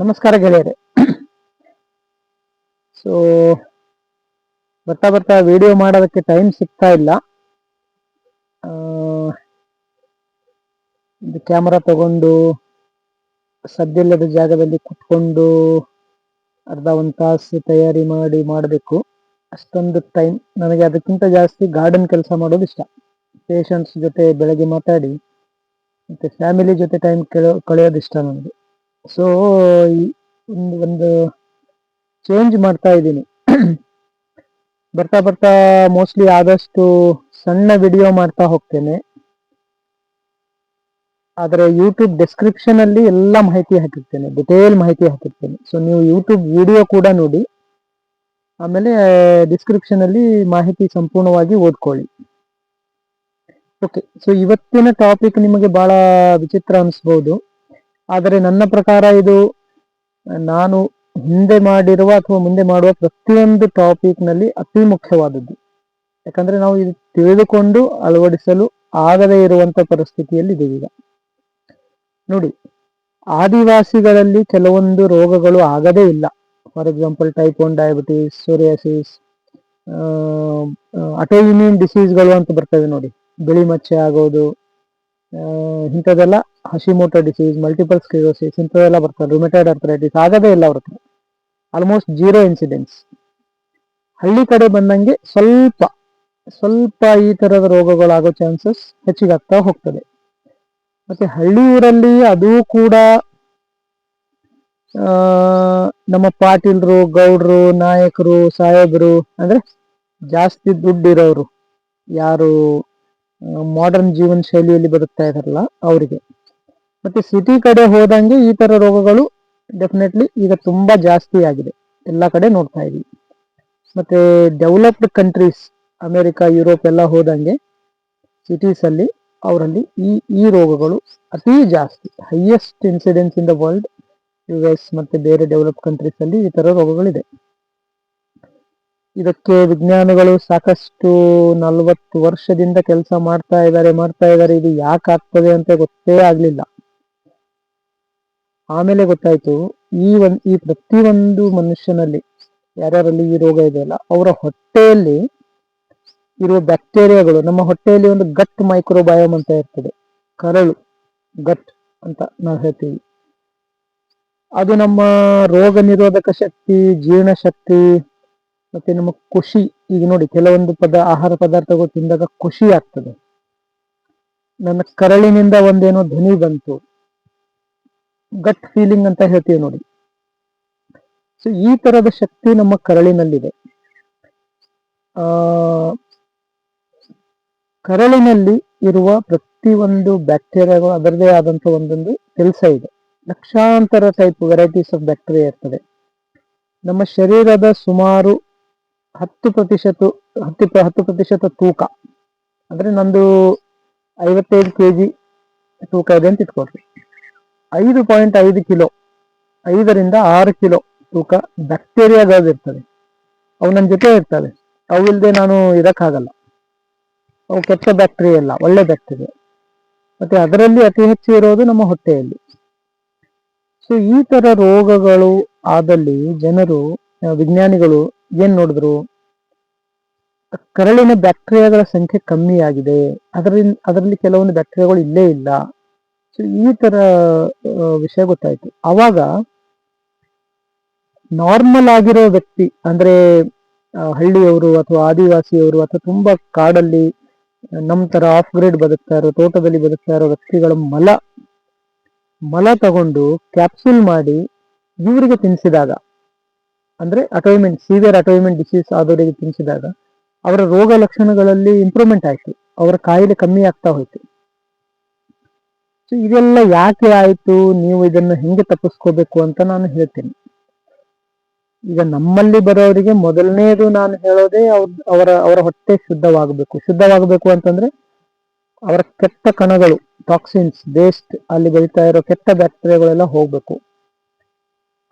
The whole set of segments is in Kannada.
ನಮಸ್ಕಾರ ಗೆಳೆಯರೆ. ಸೊ ಬರ್ತಾ ಬರ್ತಾ ವಿಡಿಯೋ ಮಾಡೋದಕ್ಕೆ ಟೈಮ್ ಸಿಗ್ತಾ ಇಲ್ಲ. ಇದು ಕ್ಯಾಮರಾ ತಗೊಂಡು ಸದ್ಯಲ್ಲದ ಜಾಗದಲ್ಲಿ ಕುತ್ಕೊಂಡು, ಅರ್ಧ ಒಂದು ತಾಸು ತಯಾರಿ ಮಾಡಿ ಮಾಡಬೇಕು. ಅಷ್ಟೊಂದು ಟೈಮ್ ನನಗೆ ಅದಕ್ಕಿಂತ ಜಾಸ್ತಿ ಗಾರ್ಡನ್ ಕೆಲಸ ಮಾಡೋದು ಇಷ್ಟ. ಪೇಷಂಟ್ಸ್ ಜೊತೆ ಬೆಳಗ್ಗೆ ಮಾತಾಡಿ, ಮತ್ತೆ ಫ್ಯಾಮಿಲಿ ಜೊತೆ ಟೈಮ್ ಕಳೆಯೋದು ಇಷ್ಟ ನನಗೆ. ಸೊ ಒಂದು ಒಂದು ಚೇಂಜ್ ಮಾಡ್ತಾ ಇದ್ದೀನಿ. ಬರ್ತಾ ಬರ್ತಾ ಮೋಸ್ಟ್ಲಿ ಆದಷ್ಟು ಸಣ್ಣ ವಿಡಿಯೋ ಮಾಡ್ತಾ ಹೋಗ್ತೇನೆ. ಆದರೆ ಯೂಟ್ಯೂಬ್ ಡಿಸ್ಕ್ರಿಪ್ಷನ್ ಅಲ್ಲಿ ಎಲ್ಲ ಮಾಹಿತಿ ಹಾಕಿರ್ತೇನೆ ಡಿಟೇಲ್ ಮಾಹಿತಿ ಹಾಕಿರ್ತೇನೆ. ಸೊ ನೀವು ಯೂಟ್ಯೂಬ್ ವಿಡಿಯೋ ಕೂಡ ನೋಡಿ, ಆಮೇಲೆ ಡಿಸ್ಕ್ರಿಪ್ಷನ್ ಅಲ್ಲಿ ಮಾಹಿತಿ ಸಂಪೂರ್ಣವಾಗಿ ಓದ್ಕೊಳ್ಳಿ. ಓಕೆ ಸೊ ಇವತ್ತಿನ ಟಾಪಿಕ್ ನಿಮಗೆ ಬಹಳ ವಿಚಿತ್ರ ಅನಿಸ್ಬೋದು. ಆದರೆ ನನ್ನ ಪ್ರಕಾರ ಇದು ನಾನು ಹಿಂದೆ ಮಾಡಿರುವ ಅಥವಾ ಮುಂದೆ ಮಾಡುವ ಪ್ರತಿಯೊಂದು ಟಾಪಿಕ್ನಲ್ಲಿ ಅತಿ ಮುಖ್ಯವಾದದ್ದು. ಯಾಕಂದ್ರೆ ನಾವು ಇದು ತಿಳಿದುಕೊಂಡು ಅಳವಡಿಸಲು ಆಗದೇ ಇರುವಂತ ಪರಿಸ್ಥಿತಿಯಲ್ಲಿ ಇದೀಗ ಈಗ. ನೋಡಿ ಆದಿವಾಸಿಗಳಲ್ಲಿ ಕೆಲವೊಂದು ರೋಗಗಳು ಆಗದೇ ಇಲ್ಲ. For example type one diabetes psoriasis autoimmune ಡಿಸೀಸ್ಗಳು ಅಂತ ಬರ್ತವೆ ನೋಡಿ. ಬಿಳಿ ಮಚ್ಚೆ ಆಗೋದು ಆ, ಹಸಿಮೋಟೋ ಡಿಸೀಸ್ ಮಲ್ಟಿಪಲ್ ಸ್ಕ್ಲಿರೋಸಿಸ್ ಇಂಥವೆಲ್ಲ ಬರ್ತವೆ ರುಮೆಟೈಡ್ ಅರ್ಥರೈಟಿಸ್ ಆಗದೇ ಇಲ್ಲ ಅವ್ರ ಆಲ್ಮೋಸ್ಟ್ ಜೀರೋ ಇನ್ಸಿಡೆನ್ಸ್ ಹಳ್ಳಿ ಕಡೆ ಬಂದಂಗೆ ಸ್ವಲ್ಪ ಸ್ವಲ್ಪ ಈ ತರದ ರೋಗಗಳಾಗೋ ಚಾನ್ಸಸ್ ಹೆಚ್ಚಿಗಾಗ್ತಾ ಹೋಗ್ತದೆ. ಮತ್ತೆ ಹಳ್ಳಿ ಊರಲ್ಲಿ ಅದು ಕೂಡ ನಮ್ಮ ಪಾಟೀಲ್ರು, ಗೌಡ್ರು, ನಾಯಕರು, ಸಾಹೇಬರು, ಅಂದ್ರೆ ಜಾಸ್ತಿ ದುಡ್ಡಿರೋರು ಯಾರು ಮಾಡರ್ನ್ ಜೀವನ ಶೈಲಿಯಲ್ಲಿ ಬದುಕ್ತಾ ಇದಾರಲ್ಲ ಅವರಿಗೆ. ಮತ್ತೆ ಸಿಟಿ ಕಡೆ ಹೋದಂಗೆ ಈ ತರ ರೋಗಗಳು ಡೆಫಿನೆಟ್ಲಿ ಈಗ ತುಂಬಾ ಜಾಸ್ತಿ ಆಗಿದೆ. ಎಲ್ಲ ಕಡೆ ನೋಡ್ತಾ ಇದೀವಿ ಮತ್ತೆ ಡೆವಲಪ್ಡ್ ಕಂಟ್ರೀಸ್ ಅಮೆರಿಕ, ಯುರೋಪ್ ಎಲ್ಲ ಹೋದಂಗೆ ಸಿಟೀಸ್ ಅಲ್ಲಿ, ಅವರಲ್ಲಿ ಈ ಈ ರೋಗಗಳು ಅತಿ ಜಾಸ್ತಿ highest incidence in the world U S ಮತ್ತೆ ಬೇರೆ ಡೆವಲಪ್ ಕಂಟ್ರೀಸ್ ಅಲ್ಲಿ ಈ ತರ ರೋಗಗಳಿದೆ. ಇದಕ್ಕೆ ವಿಜ್ಞಾನಿಗಳು ಸಾಕಷ್ಟು ನಲವತ್ತು ವರ್ಷದಿಂದ ಕೆಲಸ ಮಾಡ್ತಾ ಇದ್ದಾರೆ ಮಾಡ್ತಾ ಇದ್ದಾರೆ. ಇದು ಯಾಕೆ ಆಗ್ತದೆ ಅಂತ ಗೊತ್ತೇ ಆಗ್ಲಿಲ್ಲ. ಆಮೇಲೆ ಗೊತ್ತಾಯ್ತು, ಈ ಒಂದ್, ಈ ಪ್ರತಿಯೊಂದು ಮನುಷ್ಯನಲ್ಲಿ ಯಾರ್ಯಾರಲ್ಲಿ ಈ ರೋಗ ಇದೆಯಲ್ಲ ಅವರ ಹೊಟ್ಟೆಯಲ್ಲಿ ಇರುವ ಬ್ಯಾಕ್ಟೀರಿಯಾಗಳು, ನಮ್ಮ ಹೊಟ್ಟೆಯಲ್ಲಿ ಒಂದು ಗಟ್ ಮೈಕ್ರೋಬಯೋಮ್ ಅಂತ ಇರ್ತದೆ, ಕರಳು, ಗಟ್ ಅಂತ ನಾವು ಹೇಳ್ತೀವಿ. ಅದು ನಮ್ಮ ರೋಗ ನಿರೋಧಕ ಶಕ್ತಿ ಜೀರ್ಣಶಕ್ತಿ ಮತ್ತೆ ನಮ್ಮ ಖುಷಿ, ಈಗ ನೋಡಿ ಕೆಲವೊಂದು ಪದ, ಆಹಾರ ಪದಾರ್ಥಗಳು ತಿಂದಾಗ ಖುಷಿ ಆಗ್ತದೆ. ನನ್ನ ಕರಳಿನಿಂದ ಒಂದೇನೋ ಧ್ವನಿ ಬಂತು ಗಟ್ ಫೀಲಿಂಗ್ ಅಂತ ಹೇಳ್ತೀವಿ ನೋಡಿ. ಸೊ ಈ ತರದ ಶಕ್ತಿ ನಮ್ಮ ಕರಳಿನಲ್ಲಿದೆ. ಆ, ಕರಳಿನಲ್ಲಿ ಇರುವ ಪ್ರತಿಯೊಂದು ಬ್ಯಾಕ್ಟೀರಿಯಾಗಳು ಅದರದೇ ಆದಂತ ಒಂದೊಂದು ಕೆಲಸ ಇದೆ. ಲಕ್ಷಾಂತರ ಟೈಪ್ ವೆರೈಟೀಸ್ ಆಫ್ ಬ್ಯಾಕ್ಟೀರಿಯಾ ಇರ್ತದೆ. ನಮ್ಮ ಶರೀರದ ಸುಮಾರು ಹತ್ತು ಪ್ರತಿಶತ, ಹತ್ತು ಹತ್ತು ಪ್ರತಿಶತ ತೂಕ, ಅಂದ್ರೆ ನಂದು ಐವತ್ತೈದು ಕೆ ಜಿ ತೂಕ ಇದೆ ಅಂತ ಇಟ್ಕೊಳ್ರಿ ಐದು ಪಾಯಿಂಟ್ ಐದು ಕಿಲೋ, ಐದರಿಂದ ಆರು ಕಿಲೋ ತೂಕ ಬ್ಯಾಕ್ಟೀರಿಯಾಗಳು ಇರ್ತದೆ ಅವು ನನ್ನ ಜೊತೆ ಇರ್ತವೆ. ಅವು ಇಲ್ಲದೆ ನಾನು ಇರಕ್ಕಾಗಲ್ಲ. ಅವು ಕೆಟ್ಟ ಬ್ಯಾಕ್ಟೀರಿಯಾ ಅಲ್ಲ ಒಳ್ಳೆ ಬ್ಯಾಕ್ಟೀರಿಯಾ. ಮತ್ತೆ ಅದರಲ್ಲಿ ಅತಿ ಹೆಚ್ಚು ಇರೋದು ನಮ್ಮ ಹೊಟ್ಟೆಯಲ್ಲಿ. ಸೊ ಈ ತರ ರೋಗಗಳು ಆದಲ್ಲಿ ಜನರು ವಿಜ್ಞಾನಿಗಳು ಏನ್ ನೋಡಿದ್ರು? ಕರಳಿನ ಬ್ಯಾಕ್ಟೀರಿಯಾಗಳ ಸಂಖ್ಯೆ ಕಮ್ಮಿ ಆಗಿದೆ. ಅದರಲ್ಲಿ ಅದರಲ್ಲಿ ಕೆಲವೊಂದು ಬ್ಯಾಕ್ಟೀರಿಯಾಗಳು ಇಲ್ಲೇ ಇಲ್ಲ. ಸೊ ಈ ತರ ವಿಷಯ ಗೊತ್ತಾಯ್ತು. ಅವಾಗ ನಾರ್ಮಲ್ ಆಗಿರೋ ವ್ಯಕ್ತಿ, ಅಂದ್ರೆ ಹಳ್ಳಿಯವರು ಅಥವಾ ಆದಿವಾಸಿಯವರು ಅಥವಾ ತುಂಬಾ ಕಾಡಲ್ಲಿ, ನಮ್ ತರ ಆಫ್ ಗ್ರೇಡ್ ಬದುಕ್ತಾ ಇರೋ, ತೋಟದಲ್ಲಿ ಬದುಕ್ತಾ ಇರೋ ವ್ಯಕ್ತಿಗಳ ಮಲ ಮಲ ತಗೊಂಡು ಕ್ಯಾಪ್ಸೂಲ್ ಮಾಡಿ ಇವರಿಗೆ ತಿನ್ಸಿದಾಗ, ಅಂದ್ರೆ ಅಟೋಯ್ಮೆಂಟ್ ಸಿವಿಯರ್ ಅಟೋಯ್ಮೆಂಟ್ ಡಿಸೀಸ್ ಆದವರಿಗೆ ತಿನ್ಸಿದಾಗ, ಅವರ ರೋಗ ಲಕ್ಷಣಗಳಲ್ಲಿ ಇಂಪ್ರೂವ್ಮೆಂಟ್ ಆಯ್ತು. ಅವರ ಕಾಯಿಲೆ ಕಮ್ಮಿ ಆಗ್ತಾ ಹೋಯ್ತು. ಸೊ ಇದೆಲ್ಲ ಯಾಕೆ ಆಯ್ತು? ನೀವು ಇದನ್ನು ಹೆಂಗೆ ತಪ್ಪಿಸ್ಕೋಬೇಕು ಅಂತ ನಾನು ಹೇಳ್ತೀನಿ. ಈಗ ನಮ್ಮಲ್ಲಿ ಬರೋರಿಗೆ ಮೊದಲನೇದು ನಾನು ಹೇಳೋದೇ ಅವ್ರ್- ಅವರ ಹೊಟ್ಟೆ ಶುದ್ಧವಾಗಬೇಕು. ಶುದ್ಧವಾಗಬೇಕು ಅಂತಂದ್ರೆ ಅವರ ಕೆಟ್ಟ ಕಣಗಳು ಟಾಕ್ಸಿನ್ಸ್ ವೇಸ್ಟ್ ಅಲ್ಲಿ ಬೆಳೀತಾ ಇರೋ ಕೆಟ್ಟ ಬ್ಯಾಕ್ಟೀರಿಯಾಗಳೆಲ್ಲ ಹೋಗ್ಬೇಕು.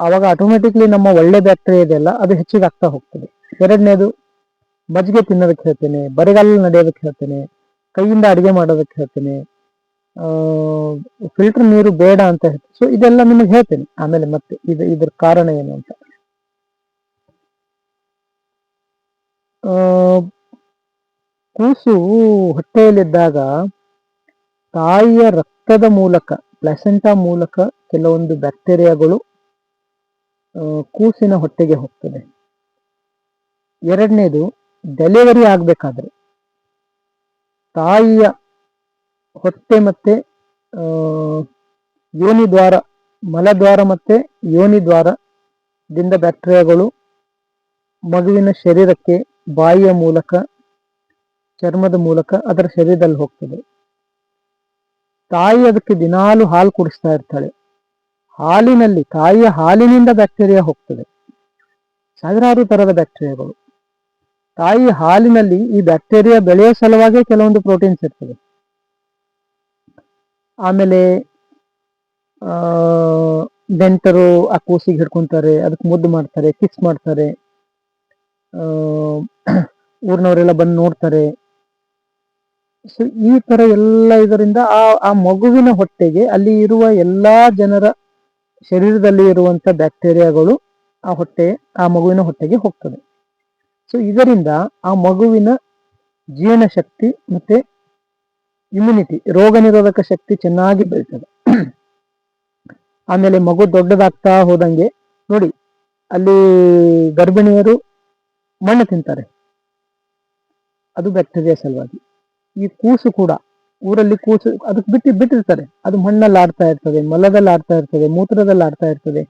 ಆವಾಗ ಆಟೋಮೆಟಿಕ್ಲಿ ನಮ್ಮ ಒಳ್ಳೆ ಬ್ಯಾಕ್ಟೀರಿಯಾ ಇದೆಲ್ಲ ಅದು ಹೆಚ್ಚಿಗೆ ಆಗ್ತಾ ಹೋಗ್ತದೆ. ಎರಡನೇದು, ಮಜ್ಜಿಗೆ ತಿನ್ನೋದಕ್ಕೆ ಹೇಳ್ತೇನೆ, ಬರಿಗಾಲ ನಡೆಯೋದಕ್ಕೆ ಹೇಳ್ತೇನೆ, ಕೈಯಿಂದ ಅಡಿಗೆ ಮಾಡೋದಕ್ಕೆ ಹೇಳ್ತೇನೆ ಫಿಲ್ಟರ್ ನೀರು ಬೇಡ ಅಂತ ಹೇಳ್ತೀನಿ ಸೊ ಇದೆಲ್ಲ ನಿಮಗೆ ಹೇಳ್ತೇನೆ. ಆಮೇಲೆ ಮತ್ತೆ ಇದು, ಇದ್ರ ಕಾರಣ ಏನು ಅಂತ. ಕೂಸು ಹೊಟ್ಟೆಯಲ್ಲಿದ್ದಾಗ ತಾಯಿಯ ರಕ್ತದ ಮೂಲಕ, ಪ್ಲೆಸೆಂಟಾ ಮೂಲಕ ಕೆಲವೊಂದು ಬ್ಯಾಕ್ಟೀರಿಯಾಗಳು ಕೂಸಿನ ಹೊಟ್ಟೆಗೆ ಹೋಗ್ತದೆ. ಎರಡನೇದು, ಡೆಲಿವರಿ ಆಗಬೇಕಾದ್ರೆ ತಾಯಿಯ ಹೊಟ್ಟೆ ಮತ್ತೆ ಯೋನಿ ದ್ವಾರ ಮಲದ್ವಾರ ಮತ್ತೆ ಯೋನಿ ದ್ವಾರದಿಂದ ಬ್ಯಾಕ್ಟೀರಿಯಾಗಳು ಮಗುವಿನ ಶರೀರಕ್ಕೆ ಬಾಯಿಯ ಮೂಲಕ, ಚರ್ಮದ ಮೂಲಕ ಅದರ ಶರೀರದಲ್ಲಿ ಹೋಗ್ತದೆ. ತಾಯಿ ಅದಕ್ಕೆ ದಿನಾಲು ಹಾಲು ಕುಡಿಸ್ತಾ ಇರ್ತಾಳೆ. ಹಾಲಿನಲ್ಲಿ, ತಾಯಿಯ ಹಾಲಿನಿಂದ ಬ್ಯಾಕ್ಟೀರಿಯಾ ಹೋಗ್ತದೆ. ಸಾವಿರಾರು ತರದ ಬ್ಯಾಕ್ಟೀರಿಯಾಗಳು. ತಾಯಿ ಹಾಲಿನಲ್ಲಿ ಈ ಬ್ಯಾಕ್ಟೀರಿಯಾ ಬೆಳೆಯೋ ಸಲುವಾಗಿ ಕೆಲವೊಂದು ಪ್ರೋಟೀನ್ಸ್ ಇರ್ತದೆ. ಆಮೇಲೆ ನೆಂಟರು ಆ ಕೂಸಿಗೆ ಹಿಡ್ಕೊಂತಾರೆ, ಅದಕ್ಕೆ ಮುದ್ದು ಮಾಡ್ತಾರೆ, ಕಿಸ್ ಮಾಡ್ತಾರೆ ಊರಿನವರೆಲ್ಲ ಬಂದು ನೋಡ್ತಾರೆ. ಸೊ ಈ ತರ ಎಲ್ಲ ಇದರಿಂದ ಆ ಆ ಮಗುವಿನ ಹೊಟ್ಟೆಗೆ ಅಲ್ಲಿ ಇರುವ ಎಲ್ಲಾ ಜನರ ಶರೀರದಲ್ಲಿ ಇರುವಂತ ಬ್ಯಾಕ್ಟೀರಿಯಾಗಳು ಆ ಹೊಟ್ಟೆ, ಆ ಮಗುವಿನ ಹೊಟ್ಟೆಗೆ ಹೋಗ್ತದೆ. ಸೊ ಇದರಿಂದ ಆ ಮಗುವಿನ ಜೀವನ ಶಕ್ತಿ ಮತ್ತೆ ಇಮ್ಯುನಿಟಿ ರೋಗ ನಿರೋಧಕ ಶಕ್ತಿ ಚೆನ್ನಾಗಿ ಬೆಳೀತದೆ. ಆಮೇಲೆ ಮಗು ದೊಡ್ಡದಾಗ್ತಾ ಹೋದಂಗೆ ನೋಡಿ, ಅಲ್ಲಿ ಗರ್ಭಿಣಿಯರು ಮಣ್ಣು ತಿಂತಾರೆ. ಅದು ಬ್ಯಾಕ್ಟೀರಿಯಾ ಸಲುವಾಗಿ. ಈ ಕೂಸು ಕೂಡ, ಊರಲ್ಲಿ ಕೂಸು, ಅದಕ್ಕೆ ಬಿಟ್ಟು, ಬಿಟ್ಟಿರ್ತಾರೆ. ಅದು ಮಣ್ಣಲ್ಲಿ ಆಡ್ತಾ ಇರ್ತದೆ, ಮಲದಲ್ಲಿ ಆಡ್ತಾ ಇರ್ತದೆ, ಮೂತ್ರದಲ್ಲಿ ಆಡ್ತಾ ಇರ್ತದೆ,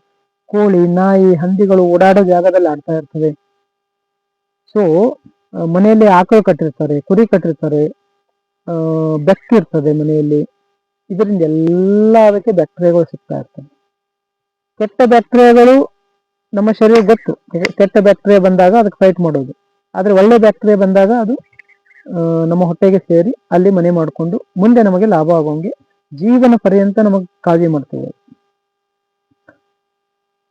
ಕೋಳಿ, ನಾಯಿ, ಹಂದಿಗಳು ಓಡಾಡೋ ಜಾಗದಲ್ಲಿ ಆಡ್ತಾ ಇರ್ತದೆ. ಸೊ ಮನೆಯಲ್ಲಿ ಆಕಳು ಕಟ್ಟಿರ್ತಾರೆ, ಕುರಿ ಕಟ್ಟಿರ್ತಾರೆ ಬೆಕ್ಕಿರ್ತದೆ ಮನೆಯಲ್ಲಿ. ಇದರಿಂದ ಎಲ್ಲ ಅದಕ್ಕೆ ಬ್ಯಾಕ್ಟೀರಿಯಾಗಳು ಸಿಗ್ತಾ ಇರ್ತವೆ ಕೆಟ್ಟ ಬ್ಯಾಕ್ಟೀರಿಯಾಗಳು ನಮ್ಮ ಶರೀರ ಗೊತ್ತು. ಕೆಟ್ಟ ಬ್ಯಾಕ್ಟೀರಿಯಾ ಬಂದಾಗ ಅದಕ್ಕೆ ಫೈಟ್ ಮಾಡೋದು. ಆದ್ರೆ ಒಳ್ಳೆ ಬ್ಯಾಕ್ಟೀರಿಯಾ ಬಂದಾಗ ಅದು ನಮ್ಮ ಹೊಟ್ಟೆಗೆ ಸೇರಿ ಅಲ್ಲಿ ಮನೆ ಮಾಡಿಕೊಂಡು ಮುಂದೆ ನಮಗೆ ಲಾಭ ಆಗೋಂಗೆ ಜೀವನ ಪರ್ಯಂತ ನಮಗೆ ಕಾಳಜಿ ಮಾಡ್ತೇವೆ.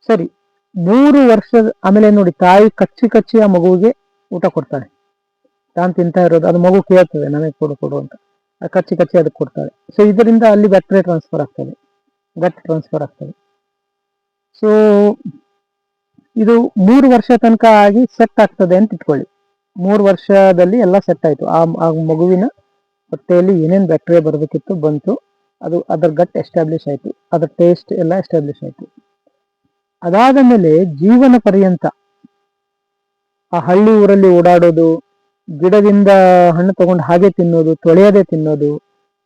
ಸರಿ ಮೂರು ವರ್ಷದ ಆಮೇಲೆ ನೋಡಿ ತಾಯಿ ಕಚ್ಚಿ ಕಚ್ಚಿ ಆ ಮಗುವಿಗೆ ಊಟ ಕೊಡ್ತಾಳೆ. ತಾನು ತಿಂತಾ ಇರೋದು, ಅದು ಮಗು ಕೇಳ್ತದೆ, ನನಗೆ ಕೊಡು ಕೊಡು ಅಂತ. ಕಚ್ಚಿ ಕಚ್ಚಿ ಅದಕ್ಕೆ ಕೊಡ್ತಾಳೆ ಸೊ ಇದರಿಂದ ಅಲ್ಲಿ ಬ್ಯಾಕ್ಟೀರಿಯಾ ಟ್ರಾನ್ಸ್ಫರ್ ಆಗ್ತದೆ. ಗಟ್ ಟ್ರಾನ್ಸ್ಫರ್ ಆಗ್ತದೆ. ಸೊ ಇದು ಮೂರು ವರ್ಷ ತನಕ ಆಗಿ ಸೆಟ್ ಆಗ್ತದೆ ಅಂತ ಇಟ್ಕೊಳ್ಳಿ. ಮೂರು ವರ್ಷದಲ್ಲಿ ಎಲ್ಲ ಸೆಟ್ ಆಯ್ತು. ಆ ಮಗುವಿನ ಹೊಟ್ಟೆಯಲ್ಲಿ ಏನೇನು ಬ್ಯಾಕ್ಟೀರಿಯಾ ಬರಬೇಕಿತ್ತು ಬಂತು, ಅದು ಅದರ ಗಟ್ ಎಸ್ಟಾಬ್ಲಿಷ್ ಆಯ್ತು. ಅದರ ಟೇಸ್ಟ್ ಎಲ್ಲ ಎಸ್ಟಾಬ್ಲಿಷ್ ಆಯ್ತು. ಅದಾದ ಮೇಲೆ ಜೀವನ ಪರ್ಯಂತ ಆ ಹಳ್ಳಿ ಊರಲ್ಲಿ ಓಡಾಡೋದು ಗಿಡದಿಂದ ಹಣ್ಣು ತಗೊಂಡು ಹಾಗೆ ತಿನ್ನೋದು, ತೊಳೆಯದೆ ತಿನ್ನೋದು,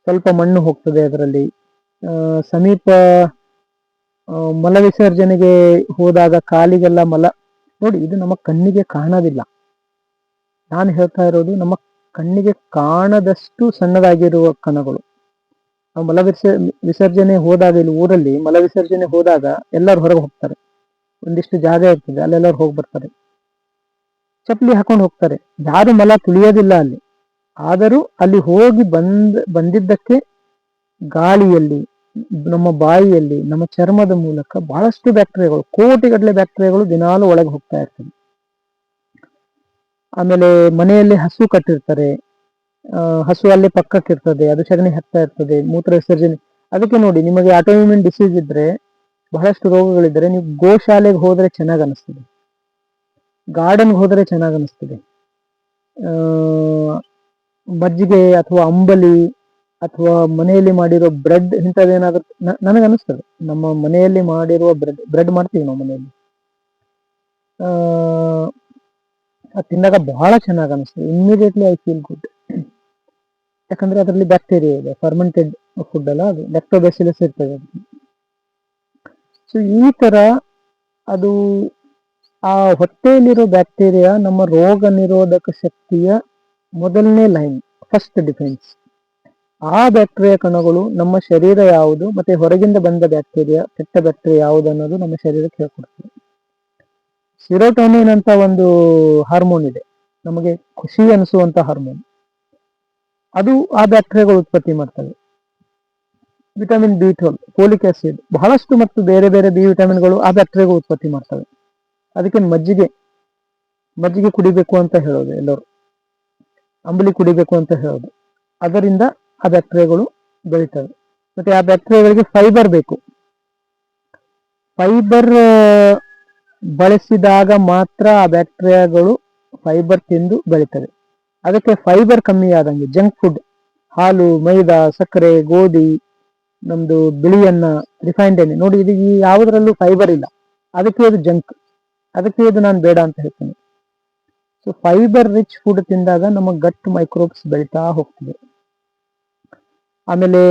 ಸ್ವಲ್ಪ ಮಣ್ಣು ಹೋಗ್ತದೆ ಅದರಲ್ಲಿ. ಸಮೀಪ ಮಲ ವಿಸರ್ಜನೆಗೆ ಹೋದಾಗ ಕಾಲಿಗೆಲ್ಲ ಮಲ. ನೋಡಿ, ಇದು ನಮ್ಮ ಕಣ್ಣಿಗೆ ಕಾಣೋದಿಲ್ಲ. ನಾನು ಹೇಳ್ತಾ ಇರೋದು ನಮ್ಮ ಕಣ್ಣಿಗೆ ಕಾಣದಷ್ಟು ಸಣ್ಣದಾಗಿರುವ ಕಣಗಳು. ನಾವು ವಿಸರ್ಜನೆ ಹೋದಾಗ ಇಲ್ಲಿ ಊರಲ್ಲಿ ಮಲ ವಿಸರ್ಜನೆ ಹೋದಾಗ ಎಲ್ಲರೂ ಹೊರಗೆ ಹೋಗ್ತಾರೆ. ಒಂದಿಷ್ಟು ಜಾಗ ಇರ್ತದೆ, ಅಲ್ಲೆಲ್ಲರೂ ಹೋಗಿ ಬರ್ತಾರೆ ಚಪ್ಪಲಿ ಹಾಕೊಂಡು ಹೋಗ್ತಾರೆ. ಯಾರು ಮಲ ತುಳಿಯೋದಿಲ್ಲ ಅಲ್ಲಿ. ಆದರೂ ಅಲ್ಲಿ ಹೋಗಿ ಬಂದ್, ಬಂದಿದ್ದಕ್ಕೆ ಗಾಳಿಯಲ್ಲಿ, ನಮ್ಮ ಬಾಯಿಯಲ್ಲಿ, ನಮ್ಮ ಚರ್ಮದ ಮೂಲಕ ಬಹಳಷ್ಟು ಬ್ಯಾಕ್ಟೀರಿಯಾಗಳು, ಕೋಟಿಗಟ್ಟಲೆ ಬ್ಯಾಕ್ಟೀರಿಯಾಗಳು ದಿನಾಲು ಒಳಗೆ ಹೋಗ್ತಾ ಇರ್ತವೆ. ಆಮೇಲೆ ಮನೆಯಲ್ಲಿ ಹಸು ಕಟ್ಟಿರ್ತಾರೆ. ಹಸು ಅಲ್ಲಿ ಪಕ್ಕಕ್ಕೆ ಇರ್ತದೆ, ಅದು ಸಗಣಿ ಹತ್ತಾ ಇರ್ತದೆ, ಮೂತ್ರ ವಿಸರ್ಜನೆ. ಅದಕ್ಕೆ ನೋಡಿ, ನಿಮಗೆ ಆಟೋಮ್ಯೂನ್ ಡಿಸೀಸ್ ಇದ್ರೆ ಬಹಳಷ್ಟು ರೋಗಗಳಿದ್ರೆ ನೀವು ಗೋಶಾಲೆಗೆ ಹೋದ್ರೆ ಚೆನ್ನಾಗಿ ಅನಿಸ್ತದೆ. ಗಾರ್ಡನ್ಗೆ ಹೋದರೆ ಚೆನ್ನಾಗಿ ಅನಿಸ್ತದೆ. ಮಜ್ಜಿಗೆ ಅಥವಾ ಅಂಬಲಿ ಅಥವಾ ಮನೆಯಲ್ಲಿ ಮಾಡಿರೋ ಬ್ರೆಡ್ ಇಂಥದ್ದೇನಾದ್ರೂ ನನಗೆ ಅನಿಸ್ತದೆ. ನಮ್ಮ ಮನೆಯಲ್ಲಿ ಮಾಡಿರುವ ಬ್ರೆಡ್ ಬ್ರೆಡ್ ಮಾಡ್ತೀವಿ ನಾವು ಮನೆಯಲ್ಲಿ. ಅದ್ ತಿಂದಾಗ ಬಹಳ ಚೆನ್ನಾಗಿ ಅನಿಸ್ತದೆ. ಇಮ್ಮಿಡಿಯೇಟ್ಲಿ ಐ ಫೀಲ್ ಗುಡ್ ಯಾಕಂದ್ರೆ ಅದರಲ್ಲಿ ಬ್ಯಾಕ್ಟೀರಿಯಾ ಇದೆ ಫರ್ಮೆಂಟೆಡ್ ಫುಡ್ ಅಲ್ಲ ಅದು ಲೆಕ್ಟೋಬೆಸಿಲಸ್ ಇರ್ತದೆ ಸೊ ಈ ತರ ಅದು ಆ ಹೊಟ್ಟೆಯಲ್ಲಿರೋ ಬ್ಯಾಕ್ಟೀರಿಯಾ ನಮ್ಮ ರೋಗ ನಿರೋಧಕ ಶಕ್ತಿಯ ಮೊದಲನೇ ಲೈನ್ ಫಸ್ಟ್ ಡಿಫೆನ್ಸ್ ಆ ಬ್ಯಾಕ್ಟೀರಿಯಾ ಕಣಗಳು ನಮ್ಮ ಶರೀರ ಯಾವುದು ಮತ್ತೆ ಹೊರಗಿಂದ ಬಂದ ಬ್ಯಾಕ್ಟೀರಿಯಾ, ಕೆಟ್ಟ ಬ್ಯಾಕ್ಟೀರಿಯಾ ಯಾವುದು ಅನ್ನೋದು ನಮ್ಮ ಶರೀರಕ್ಕೆ ಹೇಳ್ಕೊಡ್ತದೆ ಸಿರೋಟೋನಿನ್ ಅಂತ ಒಂದು ಹಾರ್ಮೋನ್ ಇದೆ. ನಮಗೆ ಖುಷಿ ಅನಿಸುವಂತ ಹಾರ್ಮೋನ್ ಅದು ಆ ಬ್ಯಾಕ್ಟೀರಿಯಾಗಳು ಉತ್ಪತ್ತಿ ಮಾಡ್ತವೆ. Vitamin B twelve folic acid ಬಹಳಷ್ಟು ಮತ್ತು ಬೇರೆ ಬೇರೆ ಬಿ ವಿಟಮಿನ್ಗಳು ಆ ಬ್ಯಾಕ್ಟೀರಿಯಾಗಳು ಉತ್ಪತ್ತಿ ಮಾಡ್ತವೆ. ಅದಕ್ಕೆ ಮಜ್ಜಿಗೆ ಮಜ್ಜಿಗೆ ಕುಡಿಬೇಕು ಅಂತ ಹೇಳೋದು ಎಲ್ಲರೂ. ಅಂಬಲಿ ಕುಡಿಬೇಕು ಅಂತ ಹೇಳೋದು. ಅದರಿಂದ ಆ ಬ್ಯಾಕ್ಟೀರಿಯಾಗಳು ಬೆಳೀತವೆ. ಮತ್ತೆ ಆ ಬ್ಯಾಕ್ಟೀರಿಯಾಗಳಿಗೆ ಫೈಬರ್ ಬೇಕು. ಫೈಬರ್ ಬಳಸಿದಾಗ ಮಾತ್ರ ಆ ಬ್ಯಾಕ್ಟೀರಿಯಾಗಳು ಫೈಬರ್ ತಿಂದು ಬೆಳೀತವೆ. ಅದಕ್ಕೆ ಫೈಬರ್ ಕಮ್ಮಿ ಆದಂಗೆ ಜಂಕ್ ಫುಡ್ ಹಾಲು, ಮೈದಾ, ಸಕ್ಕರೆ, ಗೋಧಿ, ನಮ್ದು ಬಿಳಿಯನ್ನ ರಿಫೈನ್ಡ್ ಎಣ್ಣೆ. ನೋಡಿ, ಇದು ಯಾವುದರಲ್ಲೂ ಫೈಬರ್ ಇಲ್ಲ. ಅದಕ್ಕೆ ಇದು ಜಂಕ್ ಅದಕ್ಕೆ ಇದು ನಾನು ಬೇಡ ಅಂತ ಹೇಳ್ತೀನಿ. ಸೊ ಫೈಬರ್ ರಿಚ್ ಫುಡ್ ತಿಂದಾಗ ನಮ್ಮ ಗಟ್ ಮೈಕ್ರೋಬ್ಸ್ ಬೆಳೀತಾ ಹೋಗ್ತದೆ. ಆಮೇಲೆ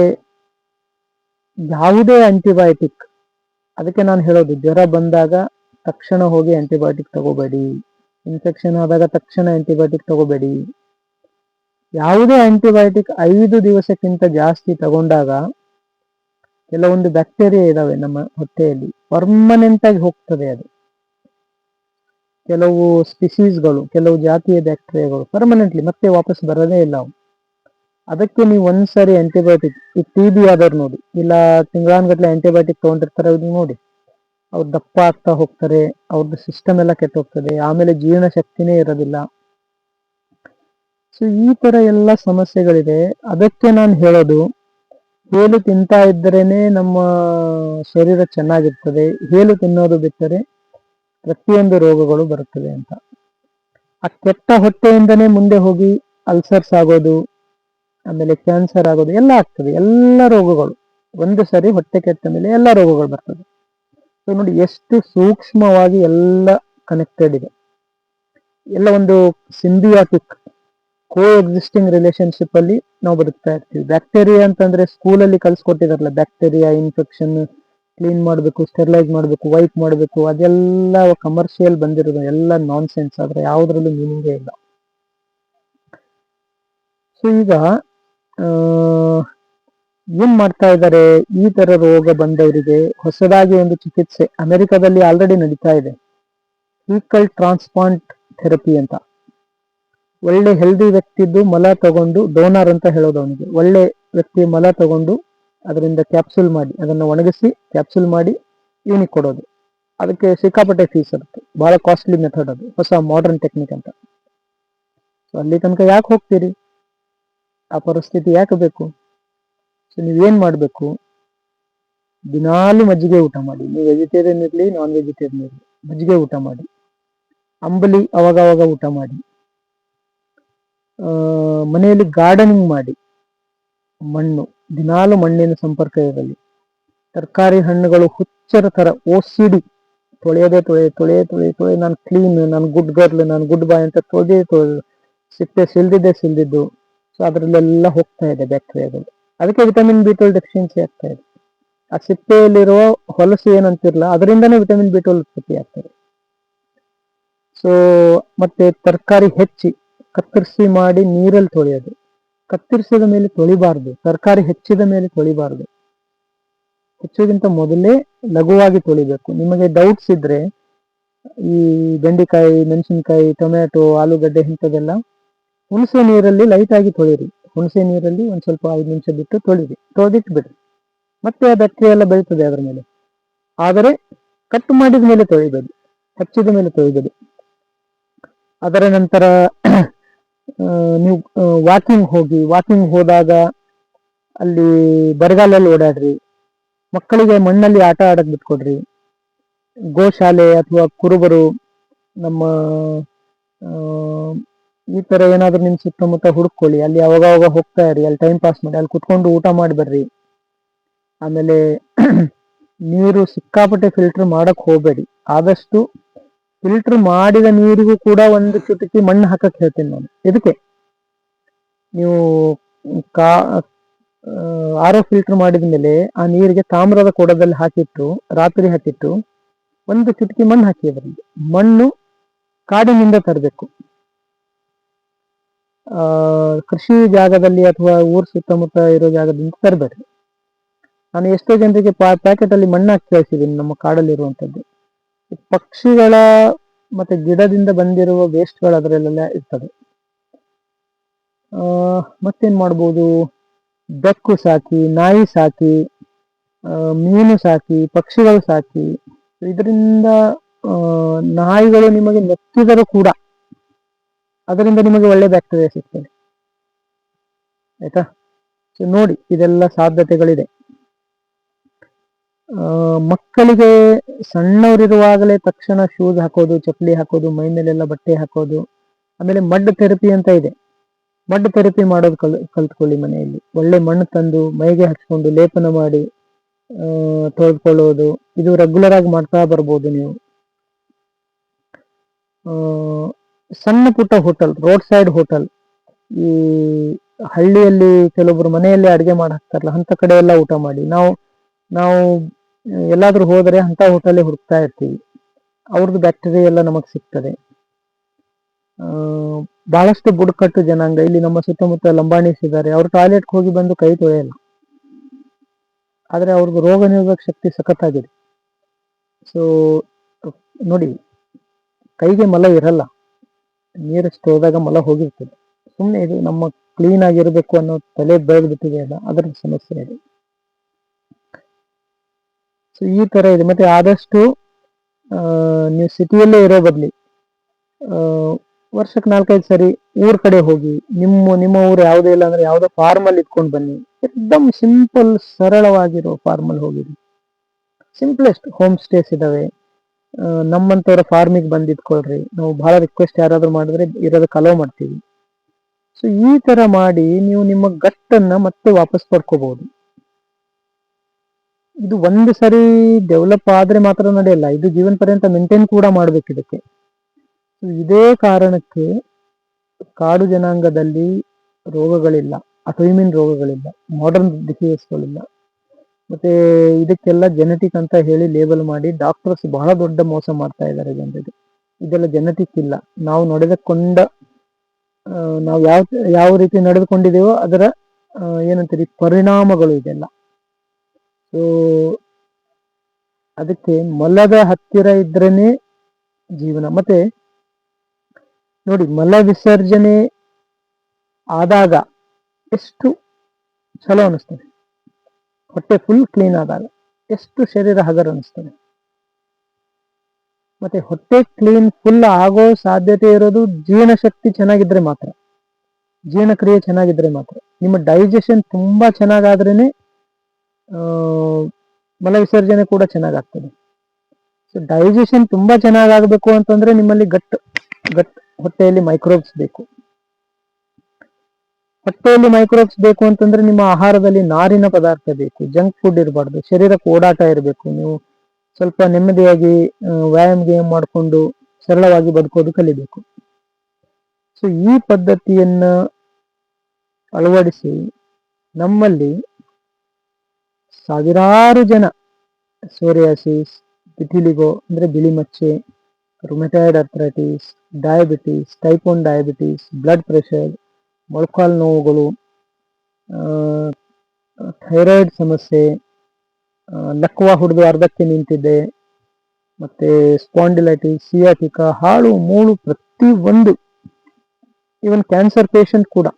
ಯಾವುದೇ ಆಂಟಿಬಯೋಟಿಕ್ ಅದಕ್ಕೆ ನಾನು ಹೇಳೋದು ಜ್ವರ ಬಂದಾಗ ತಕ್ಷಣ ಹೋಗಿ ಆಂಟಿಬಯೋಟಿಕ್ ತಗೋಬೇಡಿ ಇನ್ಫೆಕ್ಷನ್ ಆದಾಗ ತಕ್ಷಣ ಆಂಟಿಬಯೋಟಿಕ್ ತಗೋಬೇಡಿ. ಯಾವುದೇ ಆಂಟಿಬಯೋಟಿಕ್ ಐದು ದಿವಸಕ್ಕಿಂತ ಜಾಸ್ತಿ ತಗೊಂಡಾಗ ಕೆಲವೊಂದು ಬ್ಯಾಕ್ಟೀರಿಯಾ ಇದಾವೆ ನಮ್ಮ ಹೊಟ್ಟೆಯಲ್ಲಿ ಪರ್ಮನೆಂಟ್ ಆಗಿ ಹೋಗ್ತದೆ ಅದು. ಕೆಲವು ಸ್ಪೀಸೀಸ್ಗಳು ಕೆಲವು ಜಾತಿಯ ಬ್ಯಾಕ್ಟೀರಿಯಾಗಳು ಪರ್ಮನೆಂಟ್ಲಿ ಮತ್ತೆ ವಾಪಸ್ ಬರೋದೇ ಇಲ್ಲ ಅವು ಅದಕ್ಕೆ ನೀವು ಒಂದ್ಸರಿ ಆಂಟಿಬಯೋಟಿಕ್ ಈ ಟಿ ಬಿ ಆದವ್ರು ನೋಡಿ. ಇಲ್ಲ ತಿಂಗಳಾನ್ಗಟ್ಲೆ ಆಂಟಿಬಯೋಟಿಕ್ ತಗೊಂಡಿರ್ತಾರೆ ಅವ್ರಿಗೆ ನೋಡಿ. ಅವ್ರು ದಪ್ಪ ಆಗ್ತಾ ಹೋಗ್ತಾರೆ ಅವ್ರದ್ದು ಸಿಸ್ಟಮ್ ಎಲ್ಲ ಕೆಟ್ಟ ಹೋಗ್ತದೆ, ಆಮೇಲೆ ಜೀರ್ಣ ಶಕ್ತಿನೇ ಇರೋದಿಲ್ಲ. ಸೊ ಈ ತರ ಎಲ್ಲ ಸಮಸ್ಯೆಗಳಿದೆ. ಅದಕ್ಕೆ ನಾನು ಹೇಳೋದು, ಹೇಲು ತಿಂತಾ ಇದ್ದರೇನೆ ನಮ್ಮ ಶರೀರ ಚೆನ್ನಾಗಿರ್ತದೆ, ಹೇಲು ತಿನ್ನೋದು ಬಿಟ್ಟರೆ ಪ್ರತಿಯೊಂದು ರೋಗಗಳು ಬರುತ್ತವೆ ಅಂತ. ಆ ಕೆಟ್ಟ ಹೊಟ್ಟೆಯಿಂದನೇ ಮುಂದೆ ಹೋಗಿ ಅಲ್ಸರ್ಸ್ ಆಗೋದು, ಆಮೇಲೆ ಕ್ಯಾನ್ಸರ್ ಆಗೋದು, ಎಲ್ಲ ಆಗ್ತದೆ. ಎಲ್ಲ ರೋಗಗಳು. ಒಂದು ಸರಿ ಹೊಟ್ಟೆ ಕೆಟ್ಟ ಮೇಲೆ ಎಲ್ಲ ರೋಗಗಳು ಬರ್ತದೆ. ಸೊ ನೋಡಿ ಎಷ್ಟು ಸೂಕ್ಷ್ಮವಾಗಿ ಎಲ್ಲ ಕನೆಕ್ಟೆಡ್ ಇದೆ. ಎಲ್ಲ ಒಂದು ಸಿಂಬಿಯಾಟಿಕ್ ಕೋ ಎಕ್ಸಿಸ್ಟಿಂಗ್ ರಿಲೇಶನ್ಶಿಪ್ ಅಲ್ಲಿ ನಾವು ಬದುಕ್ತಾ ಇರ್ತೀವಿ. ಬ್ಯಾಕ್ಟೀರಿಯಾ ಅಂತಂದ್ರೆ ಸ್ಕೂಲಲ್ಲಿ ಕಲ್ಸ್ಕೊಟ್ಟಿದಾರಲ್ಲ ಬ್ಯಾಕ್ಟೀರಿಯಾ ಇನ್ಫೆಕ್ಷನ್ ಕ್ಲೀನ್ ಮಾಡಬೇಕು ಸ್ಟೆರಿಲೈಸ್ ಮಾಡಬೇಕು ವೈಪ್ ಮಾಡಬೇಕು, ಅದೆಲ್ಲ ಕಮರ್ಷಿಯಲ್ ಬಂದಿರೋದು ಎಲ್ಲ ನಾನ್ ಸೆನ್ಸ್ ಆದರೆ ಯಾವುದ್ರಲ್ಲೂ ಮೀನಿಂಗೇ ಇಲ್ಲ. ಸೊ ಈಗ ಏನ್ ಮಾಡ್ತಾ ಇದ್ದಾರೆ? ಈ ತರ ರೋಗ ಬಂದವರಿಗೆ ಹೊಸದಾಗಿ ಒಂದು ಚಿಕಿತ್ಸೆ ಅಮೆರಿಕದಲ್ಲಿ ಆಲ್ರೆಡಿ ನಡೀತಾ ಇದೆ. ಈಕಲ್ ಟ್ರಾನ್ಸ್ಪ್ಲಾಂಟ್ ಥೆರಪಿ ಅಂತ. ಒಳ್ಳೆ ಹೆಲ್ದಿ ವ್ಯಕ್ತಿದ್ದು ಮಲ ತಗೊಂಡು ಡೋನರ್ ಅಂತ ಹೇಳೋದು ಅವನಿಗೆ. ಒಳ್ಳೆ ವ್ಯಕ್ತಿ ಮಲ ತಗೊಂಡು ಅದರಿಂದ ಕ್ಯಾಪ್ಸೂಲ್ ಮಾಡಿ, ಅದನ್ನು ಒಣಗಿಸಿ ಕ್ಯಾಪ್ಸೂಲ್ ಮಾಡಿ ಇವನಿಗೆ ಕೊಡೋದು. ಅದಕ್ಕೆ ಸಿಕ್ಕಾಪಟ್ಟೆ ಫೀಸ್ ಇರುತ್ತೆ. ಬಹಳ ಕಾಸ್ಟ್ಲಿ ಮೆಥಡ್ ಅದು. ಹೊಸ ಮಾಡರ್ನ್ ಟೆಕ್ನಿಕ್ ಅಂತ. ಸೊ ಅಲ್ಲಿ ತನಕ ಯಾಕೆ ಹೋಗ್ತೀರಿ? ಆ ಪರಿಸ್ಥಿತಿ ಯಾಕೆ ಬೇಕು? ಸೊ ನೀವೇನು ಮಾಡಬೇಕು? ದಿನಾಲು ಮಜ್ಜಿಗೆ ಊಟ ಮಾಡಿ. ನೀವು ವೆಜಿಟೇರಿಯನ್ ಇರಲಿ ನಾನ್ ವೆಜಿಟೇರಿಯನ್ ಇರಲಿ, ಮಜ್ಜಿಗೆ ಊಟ ಮಾಡಿ. ಅಂಬಲಿ ಅವಾಗ ಅವಾಗ ಊಟ ಮಾಡಿ. ಮನೆಯಲ್ಲಿ ಗಾರ್ಡನಿಂಗ್ ಮಾಡಿ. ಮಣ್ಣು. ದಿನಾಲು ಮಣ್ಣಿನ ಸಂಪರ್ಕ ಇರಲಿ. ತರಕಾರಿ ಹಣ್ಣುಗಳು ಹುಚ್ಚರ ತರ ಓಸಿಡಿ. ತೊಳೆಯದೆ ತೊಳೆ ತೊಳೆ ತೊಳೆ ತೊಳೆ, ನಾನು ಕ್ಲೀನ್ ನಾನು ಗುಡ್ ಗರ್ಲ್ ನಾನು ಗುಡ್ ಬಾಯ್ ಅಂತ ತೊಳೆದೇ ತೊಳೆದು ಸಿಪ್ಪೆ ಸಿಲ್ದಿದ್ದೆ ಸಿಲ್ದಿದ್ದು. ಸೊ ಅದರಲ್ಲೆಲ್ಲ ಹೋಗ್ತಾ ಇದೆ ಬ್ಯಾಕ್ಟೀರಿಯಾಗಳು ಅದಕ್ಕೆ ವಿಟಮಿನ್ ಬಿ ಟ್ವೆಲ್ ಡೆಫಿಷಿಯನ್ಸಿ ಆಗ್ತಾ ಇದೆ. ಆ ಸಿಪ್ಪೆಯಲ್ಲಿರುವ ಹೊಲಸು ಏನಂತಿರಲ್ಲ ಅದರಿಂದನೇ ವಿಟಮಿನ್ ಬಿ ಟ್ವೆಲ್ ಉತ್ಪತ್ತಿ ಆಗ್ತದೆ. ಸೊ ಮತ್ತೆ ತರಕಾರಿ ಹೆಚ್ಚಿ, ಕತ್ತರಿಸಿ ಮಾಡಿ ನೀರಲ್ಲಿ ತೊಳೆಯೋದು. ಕತ್ತರಿಸಿದ ಮೇಲೆ ತೊಳಿಬಾರ್ದು, ತರಕಾರಿ ಹೆಚ್ಚಿದ ಮೇಲೆ ತೊಳಿಬಾರ್ದು. ಹೆಚ್ಚೋಗಿಂತ ಮೊದಲೇ ಲಘುವಾಗಿ ತೊಳಿಬೇಕು. ನಿಮಗೆ ಡೌಟ್ಸ್ ಇದ್ರೆ ಈ ಬೆಂಡೆಕಾಯಿ, ಮೆಣಸಿನಕಾಯಿ, ಟೊಮ್ಯಾಟೊ, ಆಲೂಗಡ್ಡೆ ಇಂಥದ್ದೆಲ್ಲ ಹುಣಸೆ ನೀರಲ್ಲಿ ಲೈಟಾಗಿ ತೊಳಿರಿ. ಹುಣಸೆ ನೀರಲ್ಲಿ ಒಂದು ಸ್ವಲ್ಪ ಐದು ನಿಮಿಷ ಬಿಟ್ಟು ತೊಳಿರಿ. ತೊಳೆದಿಟ್ಟು ಬಿಡ್ರಿ ಮತ್ತೆ ಆ ಬ್ಯಾಕ್ಟೀರಿಯಾ ಎಲ್ಲ ಬೆಳೀತದೆ ಅದರ ಮೇಲೆ. ಆದರೆ ಕಟ್ ಮಾಡಿದ ಮೇಲೆ ತೊಳಿಬೇಡಿ. ಹಚ್ಚಿದ ಮೇಲೆ ತೊಳಿಬೇಡಿ. ಅದರ ನಂತರ ನೀವು ವಾಕಿಂಗ್ ಹೋಗಿ ವಾಕಿಂಗ್ ಹೋದಾಗ ಅಲ್ಲಿ ಬರಗಾಲಲ್ಲಿ ಓಡಾಡ್ರಿ. ಮಕ್ಕಳಿಗೆ ಮಣ್ಣಲ್ಲಿ ಆಟ ಆಡಕ್ ಬಿಟ್ಕೊಡ್ರಿ. ಗೋಶಾಲೆ ಅಥವಾ ಕುರುಬರು, ನಮ್ಮ ಈ ತರ ಏನಾದ್ರೂ ನಿಮ್ ಸುತ್ತಮುತ್ತ ಹುಡುಕೊಳ್ಳಿ ಅಲ್ಲಿ ಅವಾಗ ಅವಾಗ ಹೋಗ್ತಾ ಇರಿ. ಅಲ್ಲಿ ಟೈಮ್ ಪಾಸ್ ಮಾಡಿ, ಅಲ್ಲಿ ಕುತ್ಕೊಂಡು ಊಟ ಮಾಡಿ ಬರ್ರಿ ಆಮೇಲೆ ನೀರು ಸಿಕ್ಕಾಪಟ್ಟೆ ಫಿಲ್ಟರ್ ಮಾಡಕ್ ಹೋಗ್ಬೇಡಿ. ಆದಷ್ಟು ಫಿಲ್ಟರ್ ಮಾಡಿದ ನೀರಿಗೂ ಕೂಡ ಒಂದು ಚುಟಕಿ ಮಣ್ಣು ಹಾಕಕ್ ಹೇಳ್ತೀನಿ ನಾನು. ಇದಕ್ಕೆ ನೀವು ಕಾ ಆರೋ ಫಿಲ್ಟರ್ ಮಾಡಿದ ಮೇಲೆ ಆ ನೀರಿಗೆ ತಾಮ್ರದ ಕೊಡದಲ್ಲಿ ಹಾಕಿಟ್ಟು, ರಾತ್ರಿ ಹಾಕಿಟ್ಟು ಒಂದು ಚಿಟಕಿ ಮಣ್ಣು ಹಾಕಿ ಅದರಲ್ಲಿ. ಮಣ್ಣು ಕಾಡಿನಿಂದ ತರಬೇಕು. ಆ, ಕೃಷಿ ಜಾಗದಲ್ಲಿ ಅಥವಾ ಊರ್ ಸುತ್ತಮುತ್ತ ಇರೋ ಜಾಗದಿಂದ ತರಬೇಡ್ರಿ ನಾನು ಎಷ್ಟೋ ಜನರಿಗೆ ಪ್ಯಾಕೆಟ್ ಅಲ್ಲಿ ಮಣ್ಣು ಹಾಕಿ ಕಳಿಸಿದ್ದೀನಿ ನಮ್ಮ ಕಾಡಲ್ಲಿರುವಂತದ್ದು ಪಕ್ಷಿಗಳ ಮತ್ತೆ ಗಿಡದಿಂದ ಬಂದಿರುವ ವೇಸ್ಟ್ಗಳು ಅದರಲ್ಲೆಲ್ಲ ಇರ್ತದೆ. ಮತ್ತೇನ್ ಮಾಡ್ಬೋದು? ಬೆಕ್ಕು ಸಾಕಿ, ನಾಯಿ ಸಾಕಿ ಮೀನು ಸಾಕಿ, ಪಕ್ಷಿಗಳು ಸಾಕಿ, ಇದರಿಂದ ನಾಯಿಗಳು ನಿಮಗೆ ನೆಕ್ಕಿದರೂ ಕೂಡ ಅದರಿಂದ ನಿಮಗೆ ಒಳ್ಳೆ ಬ್ಯಾಕ್ಟೀರಿಯಾ ಸಿಗ್ತದೆ ಆಯ್ತಾ? ಸೊ ನೋಡಿ, ಇದೆಲ್ಲ ಸಾಧ್ಯತೆಗಳಿದೆ. ಮಕ್ಕಳಿಗೆ ಸಣ್ಣವರಿರುವಾಗಲೇ ತಕ್ಷಣ ಶೂಸ್ ಹಾಕೋದು, ಚಪ್ಪಲಿ ಹಾಕೋದು, ಮೈ ಮೇಲೆಲ್ಲ ಬಟ್ಟೆ ಹಾಕೋದು, ಆಮೇಲೆ ಮಡ್ ಥೆರಪಿ ಅಂತ ಇದೆ. ಮಡ್ ಥೆರಪಿ ಮಾಡೋದು ಕಲ್, ಕಲ್ತ್ಕೊಳ್ಳಿ ಮನೆಯಲ್ಲಿ. ಒಳ್ಳೆ ಮಣ್ಣು ತಂದು ಮೈಗೆ ಹಚ್ಕೊಂಡು ಲೇಪನ ಮಾಡಿ ತೊಳೆದುಕೊಳ್ಳೋದು ಇದು ರೆಗ್ಯುಲರ್ ಆಗಿ ಮಾಡ್ತಾ ಬರ್ಬೋದು ನೀವು. ಸಣ್ಣ ಪುಟ್ಟ ಹೋಟೆಲ್ ರೋಡ್ ಸೈಡ್ ಹೋಟೆಲ್ ಈ ಹಳ್ಳಿಯಲ್ಲಿ ಕೆಲವೊಬ್ರು ಮನೆಯಲ್ಲಿ ಅಡುಗೆ ಮಾಡಿ ಹಾಕ್ತಾರಲ್ಲ, ಅಂತ ಕಡೆ ಎಲ್ಲ ಊಟ ಮಾಡಿ. ನಾವು ನಾವು ಎಲ್ಲಾದ್ರೂ ಹೋದರೆ ಅಂತ ಹೋಟೆಲ್ ಹುಡುಕ್ತಾ ಇರ್ತೀವಿ. ಅವ್ರದ್ದು ಬ್ಯಾಕ್ಟೀರಿಯಾ ಎಲ್ಲ ನಮಗ್ ಸಿಗ್ತದೆ. ಬಹಳಷ್ಟು ಬುಡಕಟ್ಟು ಜನಾಂಗ, ಇಲ್ಲಿ ನಮ್ಮ ಸುತ್ತಮುತ್ತ ಲಂಬಾಣಿಸ್ ಇದ್ದಾರೆ. ಅವ್ರು ಟಾಯ್ಲೆಟ್ಗೆ ಹೋಗಿ ಬಂದು ಕೈ ತೊಳೆಯಲ್ಲ. ಆದ್ರೆ ಅವ್ರಿಗೆ ರೋಗ ನಿರೋಧಕ ಶಕ್ತಿ ಸಖತ್ತಾಗಿದೆ. ಸೊ ನೋಡಿ, ಕೈಗೆ ಮಲ ಇರಲ್ಲ. ನೀರಷ್ಟು ಹೋದಾಗ ಮಲ ಹೋಗಿರ್ತದೆ. ಸುಮ್ಮನೆ ಇದು ನಮ್ಮ ಕ್ಲೀನ್ ಆಗಿರ್ಬೇಕು ಅನ್ನೋ ತಲೆ ಬೆಳೆದ್ಬಿಟ್ಟಿದೆ ಅಲ್ಲ ಅದರ ಸಮಸ್ಯೆ ಇದೆ. ಸೊ ಈ ತರ ಇದೆ. ಮತ್ತೆ ಆದಷ್ಟು ನೀವು ಸಿಟಿಯಲ್ಲೇ ಇರೋ ಬದಲಿ ವರ್ಷಕ್ಕೆ ನಾಲ್ಕೈದು ಸರಿ ಊರ್ ಕಡೆ ಹೋಗಿ, ನಿಮ್ಮ ನಿಮ್ಮ ಊರು ಯಾವುದೇ ಇಲ್ಲ ಅಂದ್ರೆ ಯಾವುದೋ ಫಾರ್ಮ್ ಅಲ್ಲಿ ಇಟ್ಕೊಂಡು ಬನ್ನಿ. ಎಕ್ದಮ್ ಸಿಂಪಲ್ ಸರಳವಾಗಿರೋ ಫಾರ್ಮಲ್ ಹೋಗಿರಿ. ಸಿಂಪ್ಲೆಸ್ಟ್ ಹೋಮ್ ಸ್ಟೇಸ್ ಇದಾವೆ. ನಮ್ಮಂತವರ ಫಾರ್ಮಿಗೆ ಬಂದಿದ್ಕೊಳ್ರಿ ನಾವು ಬಹಳ ರಿಕ್ವೆಸ್ಟ್ ಯಾರಾದ್ರೂ ಮಾಡಿದ್ರೆ ಇರೋದಕ್ಕೆ ಅಲೋ ಮಾಡ್ತೀವಿ. ಸೊ ಈ ತರ ಮಾಡಿ ನೀವು ನಿಮ್ಮ ಗಟ್ಟನ್ನ ಮತ್ತೆ ವಾಪಸ್ ಪಡ್ಕೋಬಹುದು ಇದು ಒಂದು ಸರಿ ಡೆವಲಪ್ ಆದ್ರೆ ಮಾತ್ರ ನಡೆಯಲ್ಲ, ಇದು ಜೀವನ ಪರ್ಯಂತ ಮೇಂಟೈನ್ ಕೂಡ ಮಾಡ್ಬೇಕು ಇದಕ್ಕೆ. ಇದೇ ಕಾರಣಕ್ಕೆ ಕಾಡು ಜನಾಂಗದಲ್ಲಿ ರೋಗಗಳಿಲ್ಲ ಅಟೋಮಿನ್ ರೋಗಗಳಿಲ್ಲ ಮಾಡರ್ನ್ ಡಿಸೀಸಸ್ಗಳಿಲ್ಲ ಮತ್ತೆ ಇದಕ್ಕೆಲ್ಲ ಜೆನೆಟಿಕ್ ಅಂತ ಹೇಳಿ ಲೇಬಲ್ ಮಾಡಿ ಡಾಕ್ಟರ್ಸ್ ಬಹಳ ದೊಡ್ಡ ಮೋಸ ಮಾಡ್ತಾ ಇದ್ದಾರೆ ಜನರಿಗೆ. ಇದೆಲ್ಲ ಜೆನೆಟಿಕ್ ಇಲ್ಲ. ನಾವು ನಡೆದುಕೊಂಡ ನಾವು ಯಾವ ಯಾವ ರೀತಿ ನಡೆದುಕೊಂಡಿದ್ದೇವೋ ಅದರ ಏನಂತೀರಿ, ಪರಿಣಾಮಗಳು ಇದೆಲ್ಲ. ಸೊ ಅದಕ್ಕೆ ಮಲದ ಹತ್ತಿರ ಇದ್ರೇನೆ ಜೀವನ. ಮತ್ತೆ ನೋಡಿ, ಮಲ ವಿಸರ್ಜನೆ ಆದಾಗ ಎಷ್ಟು ಚಲೋ ಅನಿಸ್ತದೆ ಹೊಟ್ಟೆ ಫುಲ್ ಕ್ಲೀನ್ ಆದಾಗ ಎಷ್ಟು ಶರೀರ ಹಗರ ಅನಿಸ್ತದೆ ಮತ್ತೆ ಹೊಟ್ಟೆ ಕ್ಲೀನ್ ಫುಲ್ ಆಗೋ ಸಾಧ್ಯತೆ ಇರೋದು ಜೀರ್ಣ ಶಕ್ತಿ ಚೆನ್ನಾಗಿದ್ರೆ ಮಾತ್ರ. ಜೀರ್ಣಕ್ರಿಯೆ ಚೆನ್ನಾಗಿದ್ರೆ ಮಾತ್ರ. ನಿಮ್ಮ ಡೈಜೆಷನ್ ತುಂಬಾ ಚೆನ್ನಾಗಾದ್ರೇನೆ ಮಲ ವಿಸರ್ಜನೆ ಕೂಡ ಚೆನ್ನಾಗಾಗ್ತದೆ. ಸೊ ಡೈಜೆಷನ್ ತುಂಬಾ ಚೆನ್ನಾಗಾಗಬೇಕು ಅಂತಂದ್ರೆ ನಿಮ್ಮಲ್ಲಿ ಗಟ್ ಗಟ್ ಹೊಟ್ಟೆಯಲ್ಲಿ ಮೈಕ್ರೋಬ್ಸ್ ಬೇಕು. ಹೊಟ್ಟೆಯಲ್ಲಿ ಮೈಕ್ರೋಬ್ಸ್ ಬೇಕು ಅಂತಂದ್ರೆ ನಿಮ್ಮ ಆಹಾರದಲ್ಲಿ ನಾರಿನ ಪದಾರ್ಥ ಬೇಕು ಜಂಕ್ ಫುಡ್ ಇರಬಾರ್ದು, ಶರೀರಕ್ಕೆ ಓಡಾಟ ಇರಬೇಕು. ನೀವು ಸ್ವಲ್ಪ ನೆಮ್ಮದಿಯಾಗಿ ವ್ಯಾಯಾಮ ಗೇಮ್ ಮಾಡಿಕೊಂಡು ಸರಳವಾಗಿ ಬದುಕೋದು ಕಲಿಬೇಕು. ಸೊ ಈ ಪದ್ಧತಿಯನ್ನ ಅಳವಡಿಸಿ ನಮ್ಮಲ್ಲಿ ಸಾವಿರಾರು ಜನ ಸೋರಿಯಾಸಿಸ್ ಬಿಟಿಲಿಗೋ ಅಂದರೆ ಬಿಳಿ ಮಚ್ಚೆ rheumatoid arthritis diabetes type diabetes blood pressure ಮೊಳಕಾಲು ನೋವುಗಳು ಥೈರಾಯ್ಡ್ ಸಮಸ್ಯೆ ಲಕ್ವಾ ಹುಡಿದು ಅರ್ಧಕ್ಕೆ ನಿಂತಿದೆ, ಮತ್ತೆ ಸ್ಪಾಂಡಿಲೈಟಿಸ್ ಸಿಯಾಟಿಕಾ ಹಾಳು ಮೂಳು ಪ್ರತಿ ಒಂದು. ಈವನ್ ಕ್ಯಾನ್ಸರ್ ಪೇಷಂಟ್ ಕೂಡ.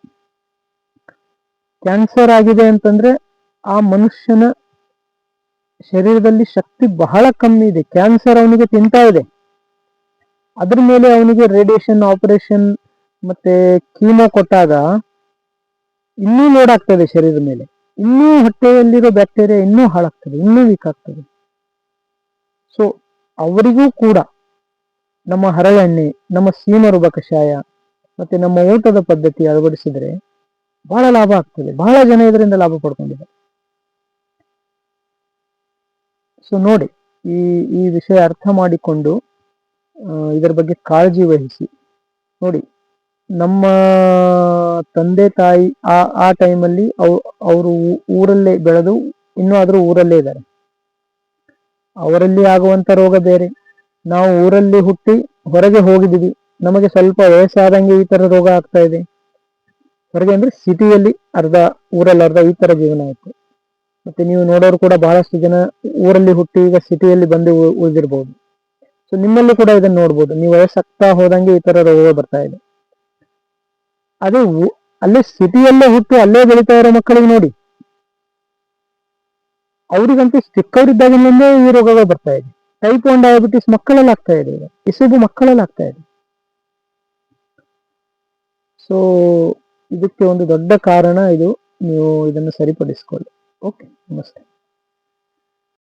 ಕ್ಯಾನ್ಸರ್ ಆಗಿದೆ ಅಂತಂದ್ರೆ ಆ ಮನುಷ್ಯನ ಶರೀರದಲ್ಲಿ ಶಕ್ತಿ ಬಹಳ ಕಮ್ಮಿ ಇದೆ. ಕ್ಯಾನ್ಸರ್ ಅವನಿಗೆ ತಿಂತಾ ಇದೆ. ಅದ್ರ ಮೇಲೆ ಅವನಿಗೆ ರೇಡಿಯೇಷನ್ ಆಪರೇಷನ್ ಮತ್ತೆ ಕೀಮೋ ಕೊಟ್ಟಾಗ ಇನ್ನೂ ಲೋಡ್ ಆಗ್ತದೆ ಶರೀರದ ಮೇಲೆ. ಇನ್ನೂ ಹೊಟ್ಟೆಯಲ್ಲಿರೋ ಬ್ಯಾಕ್ಟೀರಿಯಾ ಇನ್ನೂ ಹಾಳಾಗ್ತದೆ, ಇನ್ನೂ ವೀಕ್ ಆಗ್ತದೆ. ಸೊ ಅವರಿಗೂ ಕೂಡ ನಮ್ಮ ಹರಳೆಣ್ಣೆ, ನಮ್ಮ ಸೀಮರುಬ ಕಷಾಯ ಮತ್ತೆ ನಮ್ಮ ಊಟದ ಪದ್ಧತಿ ಅಳವಡಿಸಿದ್ರೆ ಬಹಳ ಲಾಭ ಆಗ್ತದೆ. ಬಹಳ ಜನ ಇದರಿಂದ ಲಾಭ ಪಡ್ಕೊಂಡಿದ್ದಾರೆ. ಸೊ ನೋಡಿ, ಈ ಈ ವಿಷಯ ಅರ್ಥ ಮಾಡಿಕೊಂಡು ಇದರ ಬಗ್ಗೆ ಕಾಳಜಿ ವಹಿಸಿ. ನೋಡಿ, ನಮ್ಮ ತಂದೆ, ತಾಯಿ ಆ ಆ ಟೈಮಲ್ಲಿ ಅವರು ಊರಲ್ಲೇ ಬೆಳೆದು, ಇನ್ನೂ ಆದರೂ ಊರಲ್ಲೇ ಇದ್ದಾರೆ. ಅವರಲ್ಲಿ ಆಗುವಂತ ರೋಗ ಬೇರೆ. ನಾವು ಊರಲ್ಲಿ ಹುಟ್ಟಿ ಹೊರಗೆ ಹೋಗಿದ್ದೀವಿ. ನಮಗೆ ಸ್ವಲ್ಪ ವಯಸ್ಸಾದಂಗೆ ಈ ತರ ರೋಗ ಆಗ್ತಾ ಇದೆ. ಹೊರಗೆ ಅಂದ್ರೆ ಸಿಟಿಯಲ್ಲಿ ಅರ್ಧ, ಊರಲ್ಲಿ ಅರ್ಧ ಈ ತರ ಜೀವನ ಆಯ್ತು. ಮತ್ತೆ ನೀವು ನೋಡೋರು ಕೂಡ ಬಹಳಷ್ಟು ಜನ ಊರಲ್ಲಿ ಹುಟ್ಟಿ ಈಗ ಸಿಟಿಯಲ್ಲಿ ಬಂದು ಉಳಿದಿರ್ಬೋದು. ಸೊ ನಿಮ್ಮಲ್ಲಿ ಕೂಡ ಇದನ್ನ ನೋಡ್ಬೋದು. ನೀವು ವಯಸ್ಸಾಗ್ತಾ ಹೋದಂಗೆ ಈ ತರ ರೋಗ ಬರ್ತಾ ಇದೆ. ಅದೇ ಅಲ್ಲಿ ಅಲ್ಲೇ ಸಿಟಿಯಲ್ಲೇ ಹುಟ್ಟು ಅಲ್ಲೇ ಬೆಳೀತಾ ಇರೋ ಮಕ್ಕಳಿಗೆ ನೋಡಿ. ಅವರಿಗಂತೂ ಚಿಕ್ಕವರಿದ್ದಾಗಿನಿಂದ ಈ ರೋಗಗಳು ಬರ್ತಾ ಇದೆ. ಟೈಪ್ ಒನ್ ಡಯಾಬಿಟಿಸ್ ಮಕ್ಕಳಲ್ಲಿ ಆಗ್ತಾ ಇದೆ ಈಗ. ಇಸುಬು ಮಕ್ಕಳಲ್ಲಿ ಆಗ್ತಾ ಇದೆ. ಸೊ ಇದಕ್ಕೆ ಒಂದು ದೊಡ್ಡ ಕಾರಣ ಇದು. ನೀವು ಇದನ್ನು ಸರಿಪಡಿಸ್ಕೊಳ್ಳಿ. Okay Namaste.